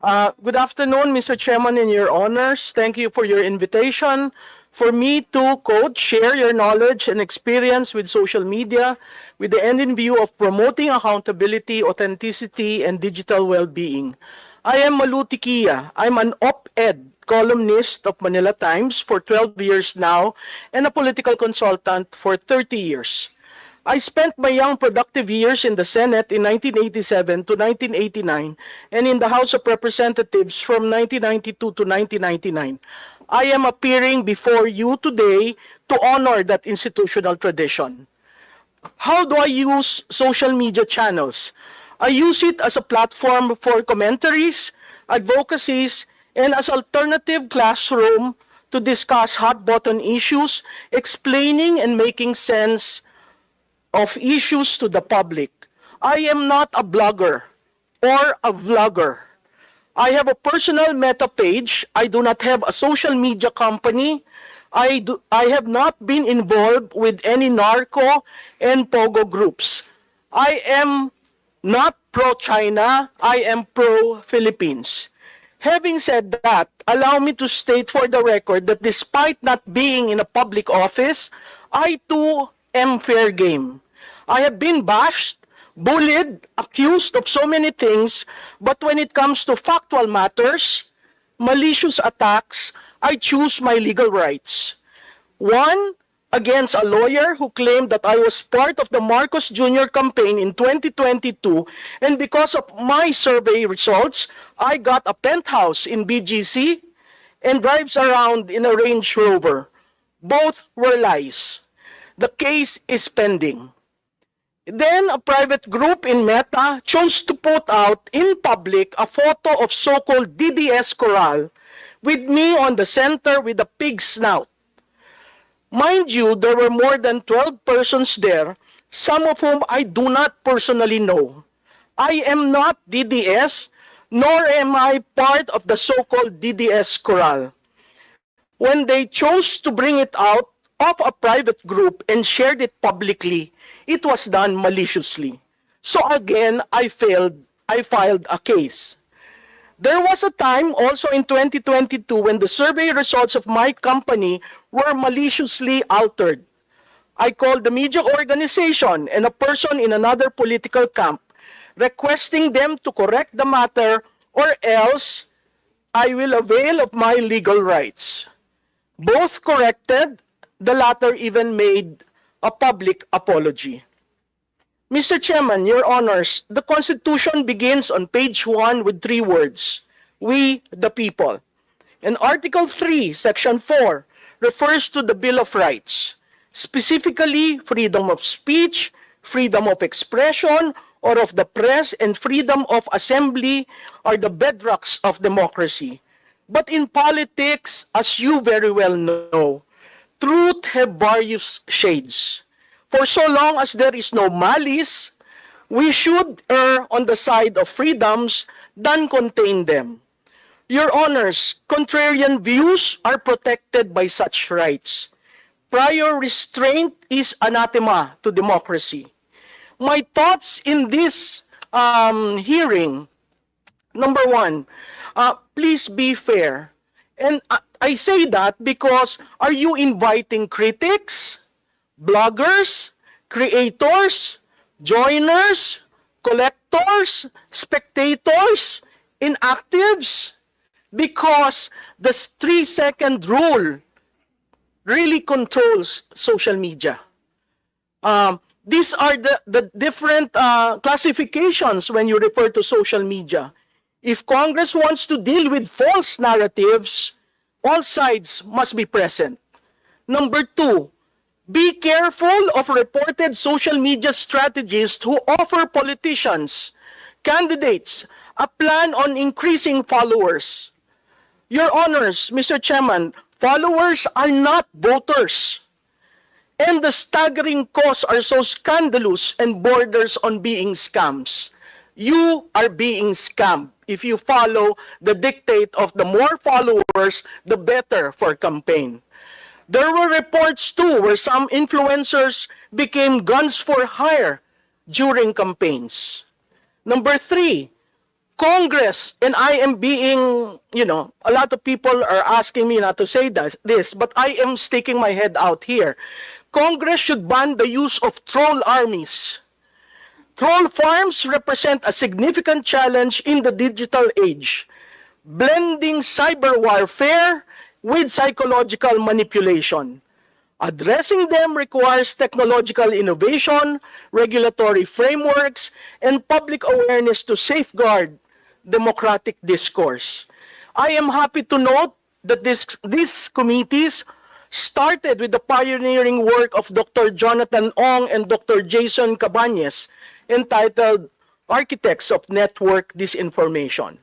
Uh, good afternoon, Mr. Chairman and your honors. Thank you for your invitation for me to quote share your knowledge and experience with social media with the end in view of promoting accountability, authenticity, and digital well-being. I am Maluti Kia. I'm an op-ed columnist of Manila Times for 12 years now and a political consultant for 30 years. I spent my young productive years in the Senate in 1987 to 1989 and in the House of Representatives from 1992 to 1999. I am appearing before you today to honor that institutional tradition. How do I use social media channels? I use it as a platform for commentaries, advocacies, and as alternative classroom to discuss hot button issues, explaining and making sense of issues to the public. I am not a blogger or a vlogger. I have a personal meta page. I do not have a social media company. I, do, I have not been involved with any narco and pogo groups. I am not pro-China. I am pro-Philippines. Having said that, allow me to state for the record that despite not being in a public office, I too am fair game. I have been bashed, bullied, accused of so many things, but when it comes to factual matters, malicious attacks, I choose my legal rights. One, against a lawyer who claimed that I was part of the Marcos Jr. campaign in 2022, and because of my survey results, I got a penthouse in BGC and drives around in a Range Rover. Both were lies. The case is pending. Then a private group in Meta chose to put out in public a photo of so-called DDS Coral with me on the center with a pig snout. Mind you, there were more than 12 persons there, some of whom I do not personally know. I am not DDS, nor am I part of the so-called DDS Coral. When they chose to bring it out of a private group and shared it publicly, it was done maliciously. So again, I failed, I filed a case. There was a time also in 2022 when the survey results of my company were maliciously altered. I called the media organization and a person in another political camp, requesting them to correct the matter or else I will avail of my legal rights. Both corrected, the latter even made a public apology. Mr. Chairman, Your Honors, the Constitution begins on page 1 with three words, We the people. And Article 3, Section 4, refers to the Bill of Rights, specifically freedom of speech, freedom of expression, or of the press, and freedom of assembly are the bedrocks of democracy. But in politics, as you very well know, truth have various shades. For so long as there is no malice, we should err on the side of freedoms than contain them. Your honors, contrarian views are protected by such rights. Prior restraint is anathema to democracy. My thoughts in this um, hearing, number one, uh, please be fair. And I, I say that because are you inviting critics? bloggers, creators, joiners, collectors, spectators, inactives, because the three second rule really controls social media. Um, these are the, the different uh, classifications when you refer to social media. If Congress wants to deal with false narratives, all sides must be present. Number two, be careful of reported social media strategists who offer politicians, candidates, a plan on increasing followers. Your honors, Mr. Chairman, followers are not voters. And the staggering costs are so scandalous and borders on being scams. You are being scammed if you follow the dictate of the more followers, the better for campaign. There were reports too where some influencers became guns for hire during campaigns. Number three, Congress, and I am being, you know, a lot of people are asking me not to say this, but I am sticking my head out here. Congress should ban the use of troll armies. Troll farms represent a significant challenge in the digital age, blending cyber warfare with psychological manipulation. Addressing them requires technological innovation, regulatory frameworks, and public awareness to safeguard democratic discourse. I am happy to note that this, these committees started with the pioneering work of Dr. Jonathan Ong and Dr. Jason Cabañez entitled Architects of Network Disinformation.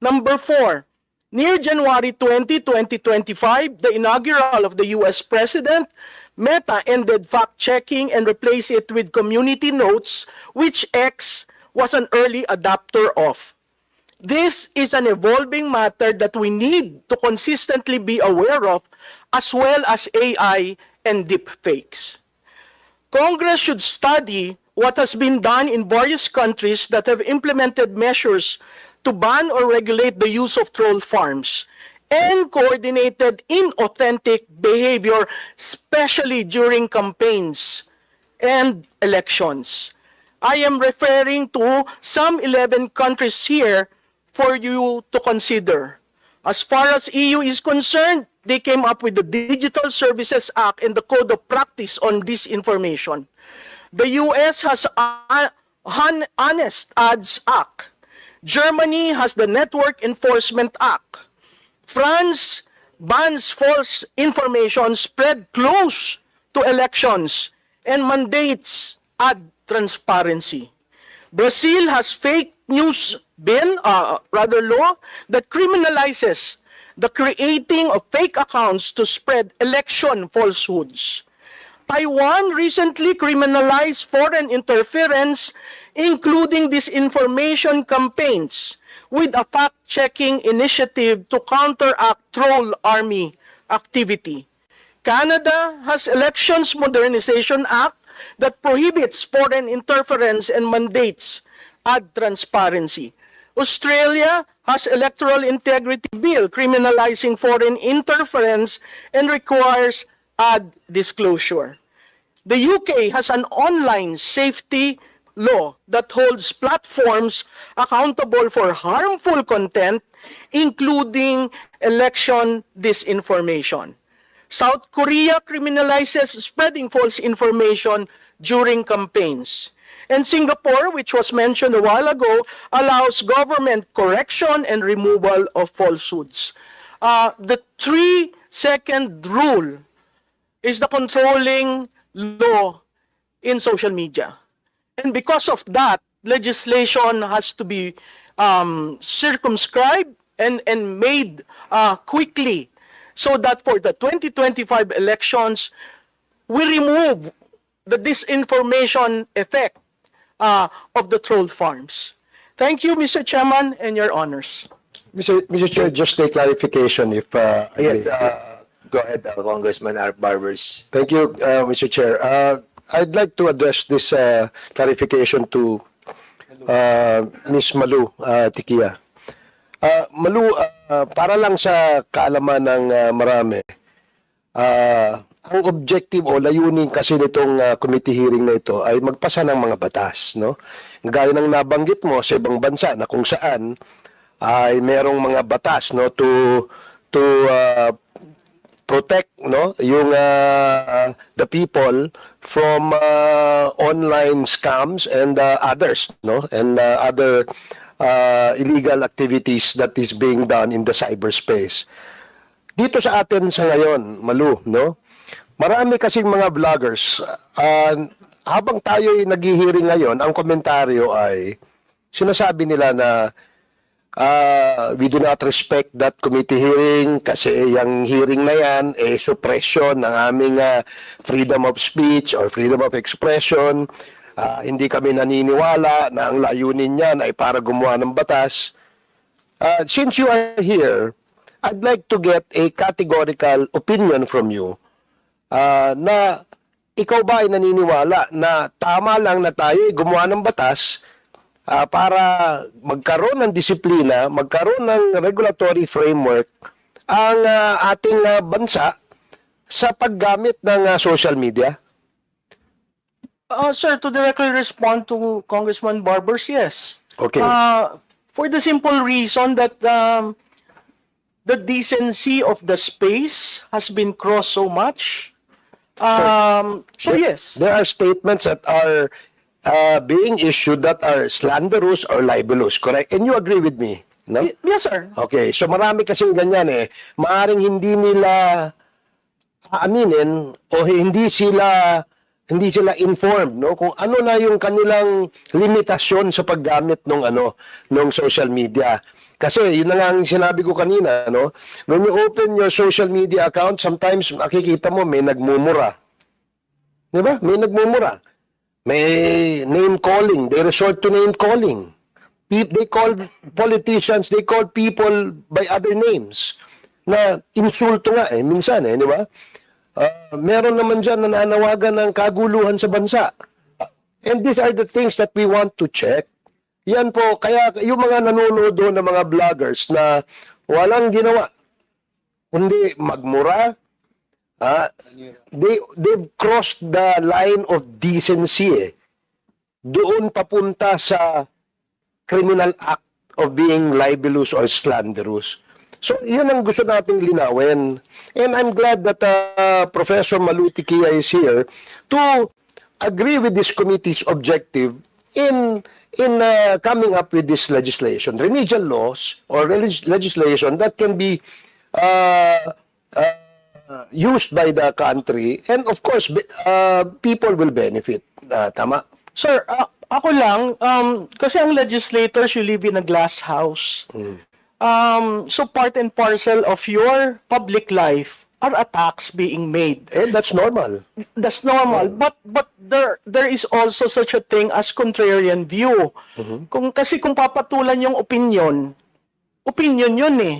Number four, near January 20, 2025, the inaugural of the US President, Meta ended fact checking and replaced it with community notes, which X was an early adopter of. This is an evolving matter that we need to consistently be aware of, as well as AI and deepfakes. Congress should study what has been done in various countries that have implemented measures to ban or regulate the use of troll farms and coordinated inauthentic behavior, especially during campaigns and elections. I am referring to some 11 countries here for you to consider. As far as EU is concerned, they came up with the Digital Services Act and the Code of Practice on Disinformation. The US has a Hon- Honest Ads Act. Germany has the Network Enforcement Act. France bans false information spread close to elections and mandates ad transparency. Brazil has fake news bill, uh, rather law, that criminalizes the creating of fake accounts to spread election falsehoods. Taiwan recently criminalized foreign interference, including disinformation campaigns, with a fact-checking initiative to counteract troll army activity. Canada has Elections Modernization Act that prohibits foreign interference and mandates ad transparency. Australia has Electoral Integrity Bill criminalizing foreign interference and requires ad disclosure. The UK has an online safety law that holds platforms accountable for harmful content, including election disinformation. South Korea criminalizes spreading false information during campaigns. And Singapore, which was mentioned a while ago, allows government correction and removal of falsehoods. Uh, the three second rule is the controlling law in social media. And because of that, legislation has to be um, circumscribed and, and made uh, quickly so that for the 2025 elections, we remove the disinformation effect uh, of the troll farms. Thank you, Mr. Chairman, and your honors. Mr. Mr. Chair, just a clarification if, uh, Yes, uh, go ahead, uh, Congressman Art Barbers. Thank you, uh, Mr. Chair. Uh, I'd like to address this uh, clarification to uh, Ms. Malu uh, Tikia. Uh, Malu, uh, para lang sa kaalaman ng uh, marami, uh, ang objective o layunin kasi nitong uh, committee hearing na ito ay magpasa ng mga batas, no? Gaya ng nabanggit mo sa ibang bansa na kung saan ay merong mga batas no to to uh, protect no yung uh, the people from uh, online scams and uh, others no and uh, other uh, illegal activities that is being done in the cyberspace. Dito sa atin sa ngayon malu no marami kasing mga vloggers uh, habang tayo ay naghihiring ngayon ang komentaryo ay sinasabi nila na uh, we do not respect that committee hearing kasi yung hearing na yan eh suppression ng aming uh, freedom of speech or freedom of expression. Uh, hindi kami naniniwala na ang layunin niyan ay para gumawa ng batas. Uh, since you are here, I'd like to get a categorical opinion from you uh, na ikaw ba ay naniniwala na tama lang na tayo ay gumawa ng batas ah, para magkaroon ng disiplina, magkaroon ng regulatory framework ang ah, ating ah, bansa sa paggamit ng ah, social media? Uh, sir, to directly respond to Congressman Barbers, yes. Okay. Uh, for the simple reason that um, the decency of the space has been crossed so much. Um, so yes, There are statements that are uh, being issued that are slanderous or libelous, correct? And you agree with me, no? Yes, sir. Okay, so marami kasing ganyan eh. Maaring hindi nila aaminin o hindi sila hindi sila informed no kung ano na yung kanilang limitasyon sa paggamit ng ano ng social media. Kasi yun na nga ang sinabi ko kanina no. When you open your social media account, sometimes makikita mo may nagmumura. 'Di ba? May nagmumura. May name calling, they resort to name calling. They call politicians, they call people by other names. Na insulto nga eh, minsan eh, di ba? Ah, meron naman dyan na nananawagan ng kaguluhan sa bansa. And these are the things that we want to check. Yan po, kaya yung mga nanonood doon ng mga vloggers na walang ginawa, kundi magmura, ah, they, they've crossed the line of decency eh. Doon papunta sa criminal act of being libelous or slanderous. So, yun ang gusto nating linawin. And I'm glad that uh, Professor Maluti Kia is here to agree with this committee's objective in in uh, coming up with this legislation, remedial laws or legislation that can be uh, uh, used by the country and of course uh, people will benefit. Uh, tama? Sir, a- ako lang, um, kasi ang legislators, you live in a glass house. Um, so part and parcel of your public life are attacks being made. And that's normal. That's normal. But but there there is also such a thing as contrarian view. Kung kasi kung papatulan yung opinion, opinion yun eh.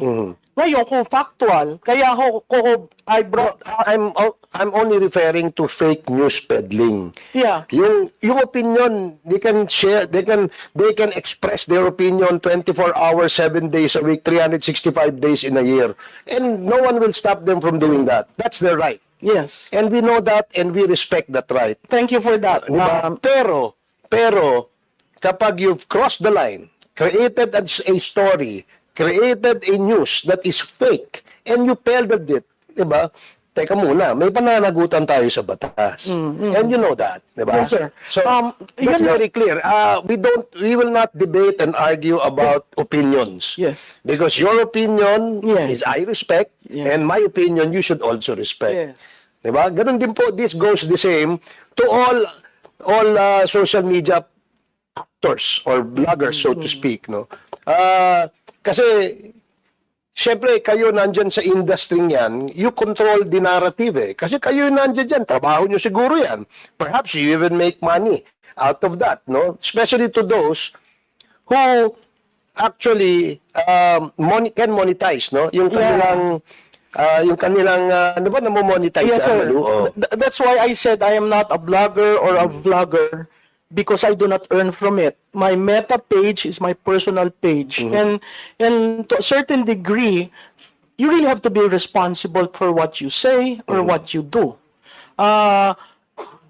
Ngayon kung factual, kaya ako ko I brought I'm I'm only referring to fake news peddling. yeah. Yung yung opinion, they can share, they can they can express their opinion 24 hours, 7 days a week, 365 days in a year. And no one will stop them from doing that. That's their right. Yes. And we know that and we respect that right. Thank you for that. Di ba? Um, pero, pero, kapag you've crossed the line, created a, a story, created a news that is fake, and you peddled it, di ba? Teka muna, may pananagutan tayo sa batas. And you know that, di ba? Mm, Yes, sir. So, Um, yun- very clear. Uh, we don't, we will not debate and argue about opinions. Yes. Because your opinion Yes. is I respect, Yeah. and my opinion you should also respect. Yes. Diba? Ganun din po, this goes the same to all all uh, social media actors or bloggers, so to speak. No? Ah, kasi, syempre, kayo nandyan sa industry yan, you control the narrative eh. Kasi kayo nandyan dyan, trabaho nyo siguro yan. Perhaps you even make money out of that, no? Especially to those who actually um, moni- can monetize, no? Yung kanilang, ah, yung kanilang, ah, ano ba, namo-monetize Yes, na, sir. Oh. Th- that's why I said I am not a blogger or a vlogger because I do not earn from it. My meta page is my personal page. And and to a certain degree, you really have to be responsible for what you say or what you do. Uh,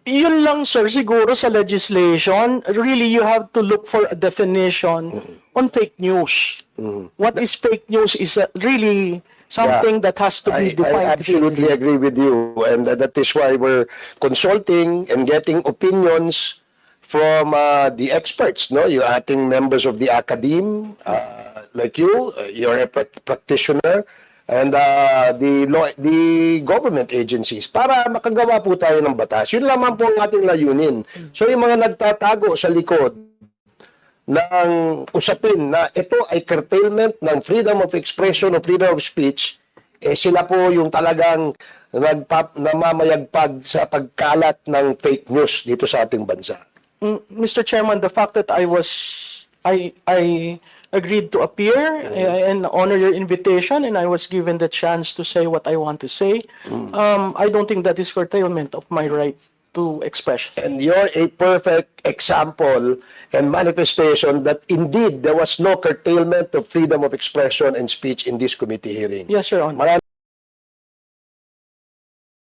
yun lang sir, siguro sa legislation, really you have to look for a definition on fake news. What is fake news is uh, really something that has to I, be I defined. absolutely agree with you, and uh, that is why we're consulting and getting opinions from uh, the experts, no? Yung ating members of the academe, uh, like you, uh, you're a prac- practitioner, and uh, the law, the government agencies para makagawa po tayo ng batas. Yun lamang po ang ating layunin. So yung mga nagtatago sa likod ng usapin na ito ay curtailment ng freedom of expression o freedom of speech, eh sila po yung talagang nagpap, namamayagpag sa pagkalat ng fake news dito sa ating bansa. Mm, Mr. Chairman, the fact that I was, I, I agreed to appear uh, and honor your invitation, and I was given the chance to say what I want to say. Um, I don't think that is curtailment of my right to express. And you're a perfect example and manifestation that indeed there was no curtailment of freedom of expression and speech in this committee hearing. Yes, Your Honor. Marami